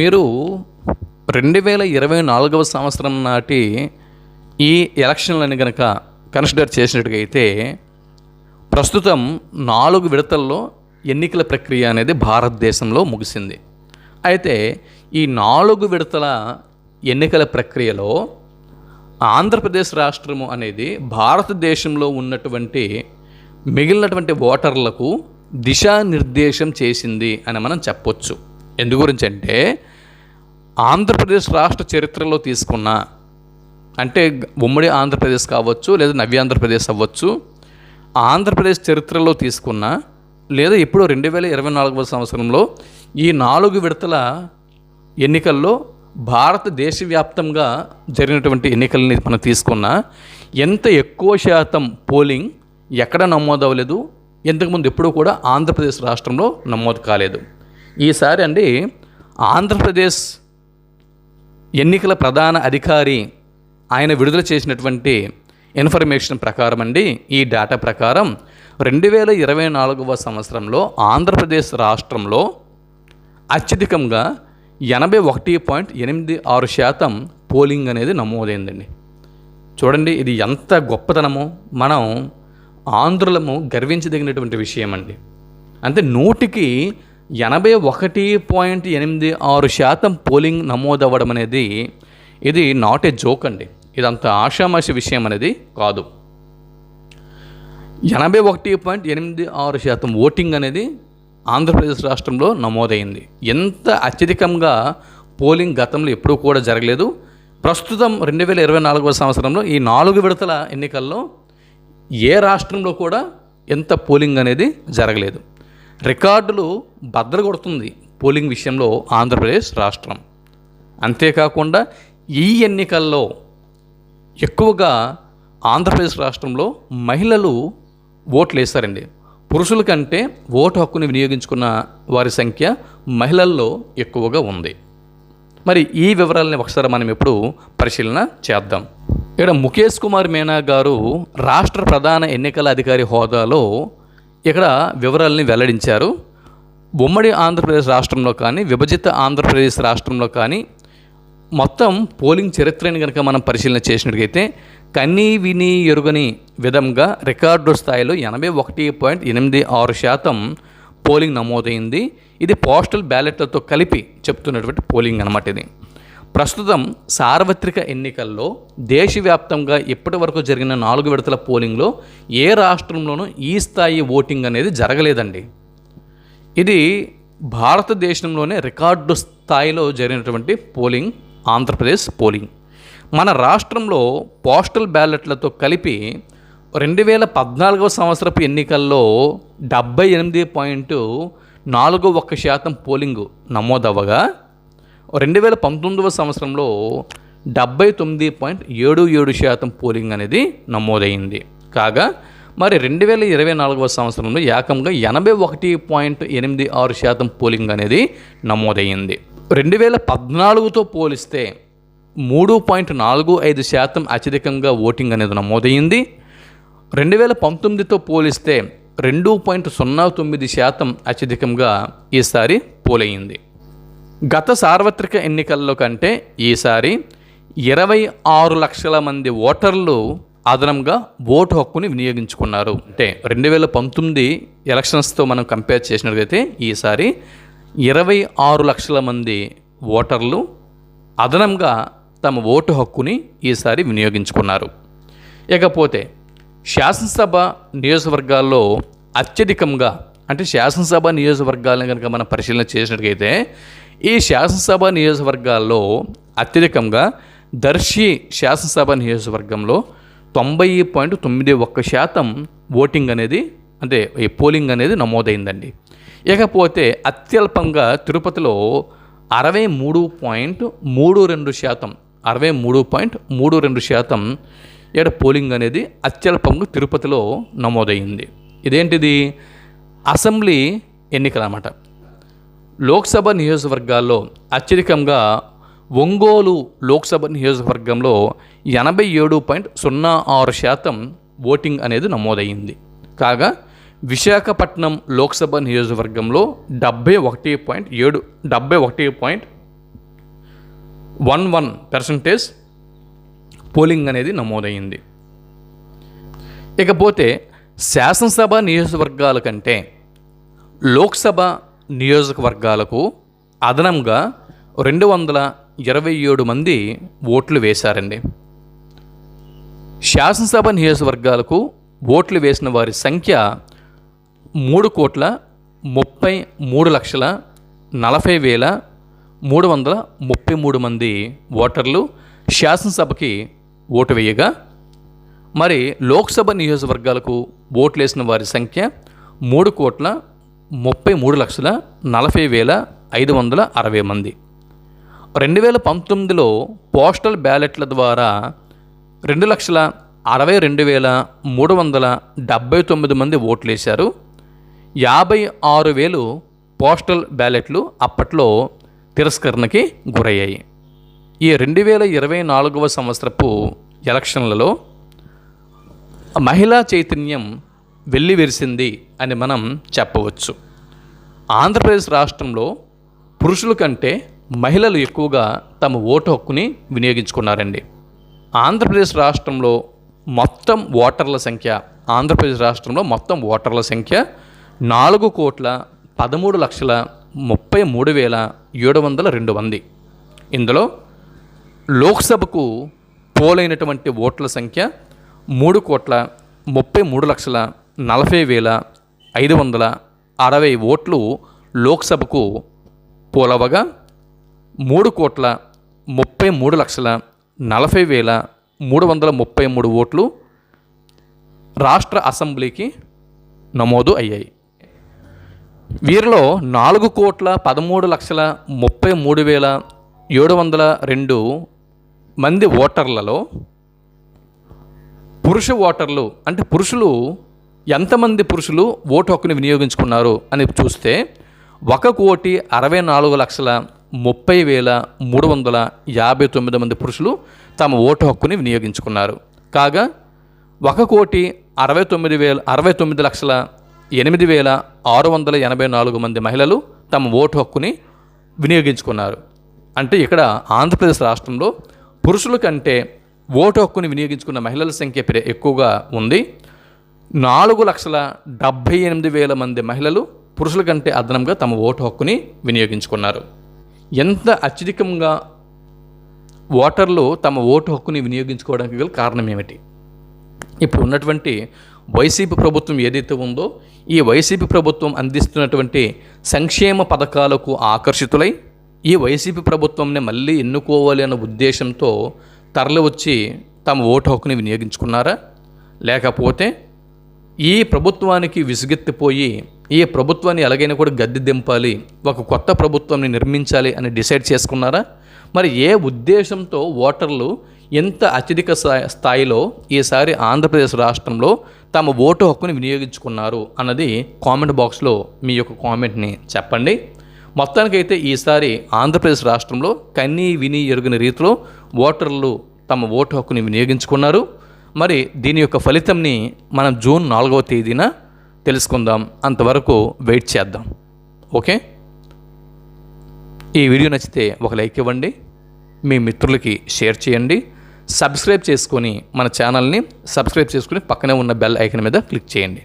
మీరు రెండు వేల ఇరవై నాలుగవ సంవత్సరం నాటి ఈ ఎలక్షన్లని కనుక కన్సిడర్ చేసినట్టుగా అయితే ప్రస్తుతం నాలుగు విడతల్లో ఎన్నికల ప్రక్రియ అనేది భారతదేశంలో ముగిసింది. అయితే ఈ నాలుగు విడతల ఎన్నికల ప్రక్రియలో ఆంధ్రప్రదేశ్ రాష్ట్రము అనేది భారతదేశంలో ఉన్నటువంటి మిగిలినటువంటి ఓటర్లకు దిశానిర్దేశం చేసింది అని మనం చెప్పొచ్చు. ఎందు గురించి అంటే ఆంధ్రప్రదేశ్ రాష్ట్ర చరిత్రలో తీసుకున్న అంటే ఉమ్మడి ఆంధ్రప్రదేశ్ కావచ్చు లేదా నవ్యాంధ్రప్రదేశ్ అవ్వచ్చు ఆంధ్రప్రదేశ్ చరిత్రలో తీసుకున్న లేదా ఇప్పుడు రెండు వేల ఇరవై నాలుగవ సంవత్సరంలో ఈ నాలుగు విడతల ఎన్నికల్లో భారతదేశవ్యాప్తంగా జరిగినటువంటి ఎన్నికల్ని మనం తీసుకున్న ఎంత ఎక్కువ శాతం పోలింగ్ ఎక్కడ నమోదు అవ్వలేదు ఇంతకుముందు ఎప్పుడూ కూడా ఆంధ్రప్రదేశ్ రాష్ట్రంలో నమోదు కాలేదు. ఈసారి అండి ఆంధ్రప్రదేశ్ ఎన్నికల ప్రధాన అధికారి ఆయన విడుదల చేసినటువంటి ఇన్ఫర్మేషన్ ప్రకారం అండి ఈ డేటా ప్రకారం రెండు వేల ఇరవై నాలుగవ సంవత్సరంలో ఆంధ్రప్రదేశ్ రాష్ట్రంలో అత్యధికంగా ఎనభై ఒకటి పాయింట్ ఎనిమిది ఆరు శాతం పోలింగ్ అనేది నమోదైందండి. చూడండి ఇది ఎంత గొప్పతనమో మనం ఆంధ్రులము గర్వించదగినటువంటి విషయం అండి అంటే నూటికి ఎనభై ఒకటి పాయింట్ ఎనిమిది ఆరు శాతం పోలింగ్ నమోదవ్వడం అనేది ఇది నాట్ ఏ జోక్ అండి. ఇదంత ఆషామాషి విషయం అనేది కాదు. ఎనభై ఒకటి పాయింట్ ఎనిమిది ఆరు శాతం ఓటింగ్ అనేది ఆంధ్రప్రదేశ్ రాష్ట్రంలో నమోదైంది. ఎంత అత్యధికంగా పోలింగ్ గతంలో ఎప్పుడూ కూడా జరగలేదు. ప్రస్తుతం రెండు వేల ఇరవై నాలుగవ సంవత్సరంలో ఈ నాలుగు విడతల ఎన్నికల్లో ఏ రాష్ట్రంలో కూడా ఎంత పోలింగ్ అనేది జరగలేదు. రికార్డులు బద్దలు కొడుతుంది పోలింగ్ విషయంలో ఆంధ్రప్రదేశ్ రాష్ట్రం. అంతేకాకుండా ఈ ఎన్నికల్లో ఎక్కువగా ఆంధ్రప్రదేశ్ రాష్ట్రంలో మహిళలు ఓట్లు వేస్తారండి పురుషుల కంటే ఓటు హక్కుని వినియోగించుకున్న వారి సంఖ్య మహిళల్లో ఎక్కువగా ఉంది. మరి ఈ వివరాలని ఒకసారి మనం ఇప్పుడు పరిశీలన చేద్దాం. ఇక్కడ ముఖేష్ కుమార్ మీనా గారు రాష్ట్ర ప్రధాన ఎన్నికల అధికారి హోదాలో ఇక్కడ వివరాలని వెల్లడించారు. ఉమ్మడి ఆంధ్రప్రదేశ్ రాష్ట్రంలో కానీ విభజిత ఆంధ్రప్రదేశ్ రాష్ట్రంలో కానీ మొత్తం పోలింగ్ చరిత్రని కనుక మనం పరిశీలన చేసినట్లయితే కన్నీ విని ఎరుగని విధంగా రికార్డు స్థాయిలో ఎనభై ఒకటి పాయింట్ ఎనిమిది ఆరు శాతం పోలింగ్ నమోదైంది. ఇది పోస్టల్ బ్యాలెట్లతో కలిపి చెప్తున్నటువంటి పోలింగ్ అనమాట ఇది. ప్రస్తుతం సార్వత్రిక ఎన్నికల్లో దేశవ్యాప్తంగా ఇప్పటి వరకు జరిగిన నాలుగు విడతల పోలింగ్లో ఏ రాష్ట్రంలోనూ ఈ స్థాయి ఓటింగ్ అనేది జరగలేదండి. ఇది భారతదేశంలోనే రికార్డు స్థాయిలో జరిగినటువంటి పోలింగ్ ఆంధ్రప్రదేశ్ పోలింగ్. మన రాష్ట్రంలో పోస్టల్ బ్యాలెట్లతో కలిపి రెండు వేల పద్నాలుగవ సంవత్సరపు ఎన్నికల్లో డెబ్బై ఎనిమిది పాయింట్ నాలుగు ఒక్క శాతం పోలింగ్ నమోదవ్వగా రెండు వేల పంతొమ్మిదవ సంవత్సరంలో డెబ్బై తొమ్మిది పాయింట్ ఏడు ఏడు శాతం పోలింగ్ అనేది నమోదైంది. కాగా మరి రెండు వేల ఇరవై నాలుగవ సంవత్సరంలో ఏకంగా ఎనభై ఒకటి పాయింట్ ఎనిమిది ఆరు శాతం పోలింగ్ అనేది నమోదయ్యింది రెండు వేల పద్నాలుగుతో పోలిస్తే మూడు పాయింట్ నాలుగు ఐదు శాతం అత్యధికంగా ఓటింగ్ అనేది నమోదయ్యింది రెండు వేల పంతొమ్మిదితో పోలిస్తే రెండు పాయింట్ సున్నా తొమ్మిది శాతం అత్యధికంగా ఈసారి పోలయ్యింది గత సార్వత్రిక ఎన్నికల్లో కంటే ఈసారి ఇరవై ఆరు లక్షల మంది ఓటర్లు అదనంగా ఓటు హక్కుని వినియోగించుకున్నారు. అంటే రెండు వేల పంతొమ్మిది ఎలక్షన్స్తో మనం కంపేర్ చేసినట్లయితే ఈసారి ఇరవై ఆరు లక్షల మంది ఓటర్లు అదనంగా తమ ఓటు హక్కుని ఈసారి వినియోగించుకున్నారు. ఇకపోతే శాసనసభ నియోజకవర్గాల్లో అత్యధికంగా అంటే శాసనసభ నియోజకవర్గాలను కనుక మనం పరిశీలన చేసినట్లయితే ఈ శాసనసభ నియోజకవర్గాల్లో అత్యధికంగా దర్శి శాసనసభ నియోజకవర్గంలో తొంభై పాయింట్ తొమ్మిది ఒక్క శాతం ఓటింగ్ అనేది అంటే ఈ పోలింగ్ అనేది నమోదైందండి. ఇకపోతే అత్యల్పంగా తిరుపతిలో అరవై మూడు పాయింట్ మూడు రెండు శాతం అరవై మూడు పాయింట్ మూడు రెండు శాతం ఇక్కడ పోలింగ్ అనేది అత్యల్పంగా తిరుపతిలో నమోదైంది. ఇదేంటిది? అసెంబ్లీ ఎన్నికలు అన్నమాట లోక్సభ నియోజకవర్గాల్లో అత్యధికంగా ఒంగోలు లోక్సభ నియోజకవర్గంలో ఎనభై ఏడు పాయింట్ సున్నా ఆరు శాతం ఓటింగ్ అనేది నమోదయ్యింది. కాగా విశాఖపట్నం లోక్సభ నియోజకవర్గంలో డెబ్బై ఒకటి పాయింట్ ఏడు డెబ్బై ఒకటి point one one percentage polling అనేది నమోదైంది ఇకపోతే శాసనసభ నియోజకవర్గాల కంటే లోక్సభ నియోజకవర్గాలకు అదనంగా రెండు వందల ఇరవై ఏడు మంది ఓట్లు వేశారండి. శాసనసభ నియోజకవర్గాలకు ఓట్లు వేసిన వారి సంఖ్య మూడు కోట్ల ముప్పై మూడు లక్షల నలభై వేల మూడు వందల ముప్పై మూడు మంది ఓటర్లు శాసనసభకి ఓటు వేయగా మరి లోక్సభ నియోజకవర్గాలకు ఓట్లు వేసిన వారి సంఖ్య మూడు కోట్ల ముప్పై మూడు లక్షల నలభై వేల ఐదు వందల అరవై మంది. రెండు వేల పంతొమ్మిదిలో పోస్టల్ బ్యాలెట్ల ద్వారా రెండు లక్షల అరవై రెండు వేల మూడు వందల డెబ్బై తొమ్మిది మంది ఓట్లు వేశారు యాభై ఆరు వేలు పోస్టల్ బ్యాలెట్లు అప్పట్లో తిరస్కరణకి గురయ్యాయి. ఈ రెండు వేల ఇరవై నాలుగవ సంవత్సరపు ఎలక్షన్లలో మహిళా చైతన్యం వెళ్ళి విరిసింది అని మనం చెప్పవచ్చు. ఆంధ్రప్రదేశ్ రాష్ట్రంలో పురుషుల కంటే మహిళలు ఎక్కువగా తమ ఓటు హక్కుని వినియోగించుకున్నారండి. ఆంధ్రప్రదేశ్ రాష్ట్రంలో మొత్తం ఓటర్ల సంఖ్య ఆంధ్రప్రదేశ్ రాష్ట్రంలో మొత్తం ఓటర్ల సంఖ్య నాలుగు కోట్ల పదమూడు లక్షల ముప్పై మూడు వేల ఏడు వందల రెండు మంది. ఇందులో లోక్సభకు పోలైనటువంటి ఓట్ల సంఖ్య మూడు కోట్ల ముప్పై మూడు లక్షల నలభై వేల ఐదు వందల అరవై ఓట్లు లోక్సభకు పోలవగా మూడు కోట్ల ముప్పై మూడు లక్షల నలభై వేల మూడు వందల ముప్పై మూడు ఓట్లు రాష్ట్ర అసెంబ్లీకి నమోదు అయ్యాయి. వీరిలో నాలుగు కోట్ల పదమూడు లక్షల ముప్పై మూడు వేల ఏడు వందల రెండు మంది ఓటర్లలో పురుష ఓటర్లు అంటే పురుషులు ఎంతమంది పురుషులు ఓటు హక్కుని వినియోగించుకున్నారు అని చూస్తే ఒక కోటి అరవై నాలుగు లక్షల ముప్పై వేల మూడు వందల యాభై తొమ్మిది మంది పురుషులు తమ ఓటు హక్కుని వినియోగించుకున్నారు. కాగా ఒక కోటి అరవై తొమ్మిది వేల అరవై తొమ్మిది లక్షల ఎనిమిది వేల ఆరు వందల ఎనభై నాలుగు మంది మహిళలు తమ ఓటు హక్కుని వినియోగించుకున్నారు. అంటే ఇక్కడ ఆంధ్రప్రదేశ్ రాష్ట్రంలో పురుషుల కంటే ఓటు హక్కుని వినియోగించుకున్న మహిళల సంఖ్య ఎక్కువగా ఉంది. నాలుగు లక్షల డెబ్భై ఎనిమిది వేల మంది మహిళలు పురుషుల కంటే అదనంగా తమ ఓటు హక్కుని వినియోగించుకున్నారు. ఎంత అత్యధికంగా ఓటర్లు తమ ఓటు హక్కుని వినియోగించుకోవడానికి గల కారణం ఏమిటి? ఇప్పుడు ఉన్నటువంటి వైసీపీ ప్రభుత్వం ఏదైతే ఉందో ఈ వైసీపీ ప్రభుత్వం అందిస్తున్నటువంటి సంక్షేమ పథకాలకు ఆకర్షితులై ఈ వైసీపీ ప్రభుత్వంని మళ్ళీ ఎన్నుకోవాలి అన్న ఉద్దేశంతో తరలి వచ్చి తమ ఓటు హక్కుని వినియోగించుకున్నారా? లేకపోతే ఈ ప్రభుత్వానికి విసుగెత్తిపోయి ఈ ప్రభుత్వాన్ని ఎలాగైనా కూడా గద్దె దింపాలి ఒక కొత్త ప్రభుత్వాన్ని నిర్మించాలి అని డిసైడ్ చేసుకున్నారా? మరి ఏ ఉద్దేశంతో ఓటర్లు ఎంత అత్యధిక స్థాయి- స్థాయిలో ఈసారి ఆంధ్రప్రదేశ్ రాష్ట్రంలో తమ ఓటు హక్కుని వినియోగించుకున్నారు అన్నది కామెంట్ బాక్స్లో మీ యొక్క కామెంట్ని చెప్పండి. మొత్తానికైతే ఈసారి ఆంధ్రప్రదేశ్ రాష్ట్రంలో కన్నీ విని ఎరుగని రీతిలో ఓటర్లు తమ ఓటు హక్కుని వినియోగించుకున్నారు. మరి దీని యొక్క ఫలితంని మనం జూన్ నాలుగవ తేదీన తెలుసుకుందాం. అంతవరకు వెయిట్ చేద్దాం. ఓకే? ఈ వీడియో నచ్చితే ఒక లైక్ ఇవ్వండి. మీ మిత్రులకి షేర్ చేయండి. సబ్స్క్రైబ్ చేసుకొని మన ఛానల్ని సబ్స్క్రైబ్ చేసుకుని పక్కనే ఉన్న బెల్ ఐకన్ మీద క్లిక్ చేయండి.